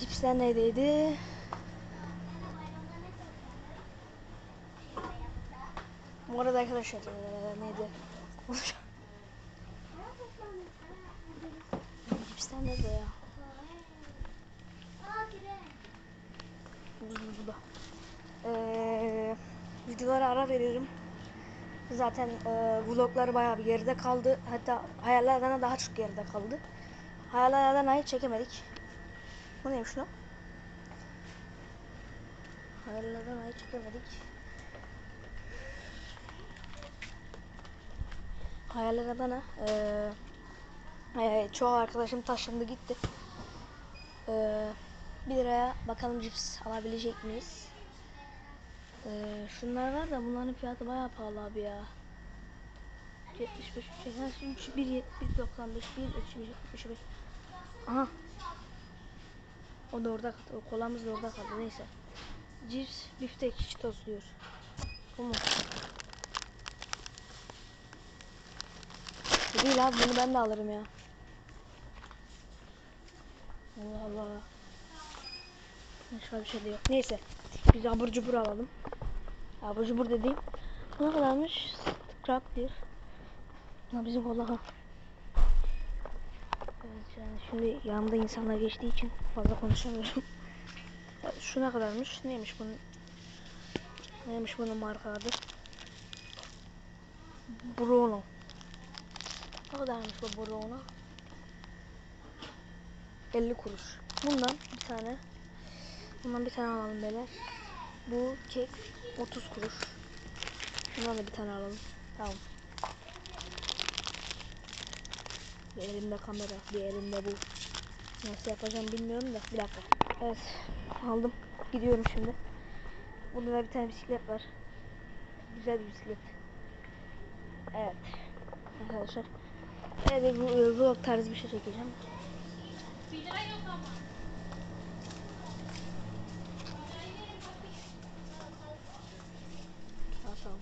cipsler neredeydi? Bu arada arkadaşlar neydi? cipsler nerede ya? Burada. Eee videolara ara veriyorum. Zaten eee vloglar bayağı bir geride kaldı. Hatta hayallerden daha çok geride kaldı. Hayallerden ayı çekemedik. Bu neymiş lan? Hayallerden ayı çekemedik. Hayallerden bana eee eee, çoğu arkadaşım taşındı gitti. Eee 1 liraya bakalım cips alabilecek miyiz? Eee şunlar var da bunların fiyatı bayağı pahalı abi ya. 75, 83, 1, 1, 95, 1, 35, 75. Aha. O da orada kaldı. O kolamız da orada kaldı. Neyse. Cips, biftek, çitos diyor. Bu mu? Değil abi. Bunu ben de alırım ya. Allah Allah. Başka bir şey de yok. Neyse. Biz abur cubur alalım. Abur cubur dediğim. Ne kadarmış? Scrap diyor. Ha bizim kola ha. Evet yani şimdi yanımda insanlar geçtiği için fazla konuşamıyorum. Şu ne kadarmış? Neymiş bunun? Neymiş bunun marka adı? Bruno. Ne kadarmış bu Bruno? 50 kuruş. Bundan bir tane. Bundan bir tane alalım beyler. Bu kek 30 kuruş. Bundan da bir tane alalım. Tamam. Bir elimde kamera, bir elimde bu. Nasıl yapacağım bilmiyorum da. Bir dakika. Evet. Aldım. Gidiyorum şimdi. Burada da bir tane bisiklet var. Güzel bir bisiklet. Evet. Arkadaşlar. Evet bu vlog tarzı bir şey çekeceğim. Ha, tamam.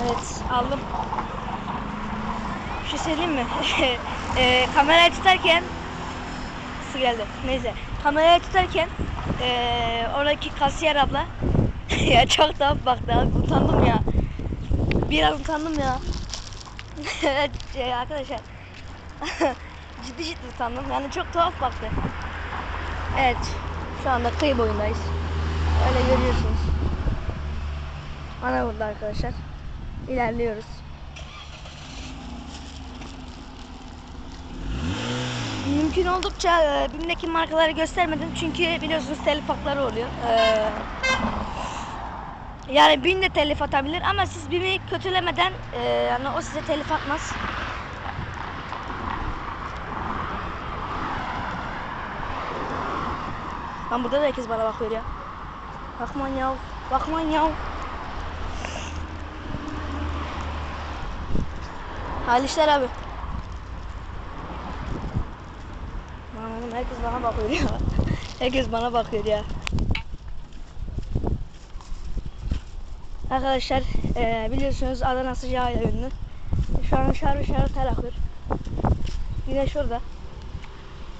Evet aldım. Bir şey söyleyeyim mi? e, kamerayı tutarken su geldi. Neyse. Kamerayı tutarken e, oradaki kasiyer abla ya çok tuhaf baktı. Utandım ya. Biraz utandım ya. E, arkadaşlar ciddi ciddi utandım. Yani çok tuhaf baktı. Evet. Şu anda kıyı boyundayız. Öyle görüyorsunuz. Ana burada arkadaşlar. İlerliyoruz. Mümkün oldukça e, BİM'deki markaları göstermedim çünkü biliyorsunuz telif hakları oluyor. E, yani BİM de telif atabilir ama siz BİM'i kötülemeden e, yani o size telif atmaz. Lan burada da herkes bana bakıyor ya. Bakman ya. Bakman ya. Hayırlı abi. Lan oğlum herkes bana bakıyor ya. herkes bana bakıyor ya. Arkadaşlar eee, biliyorsunuz Adana sıcağıyla ünlü. Şu an şarı şarı ter akıyor. Güneş orada.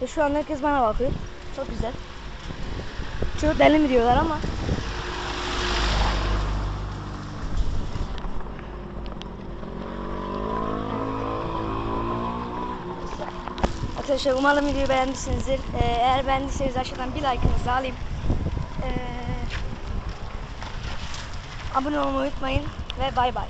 Ve şu an herkes bana bakıyor. Çok güzel. Çok deli mi diyorlar ama. Arkadaşlar umarım videoyu beğenmişsinizdir. Ee, eğer beğendiyseniz aşağıdan bir like'ınızı alayım. Ee, abone olmayı unutmayın ve bay bay.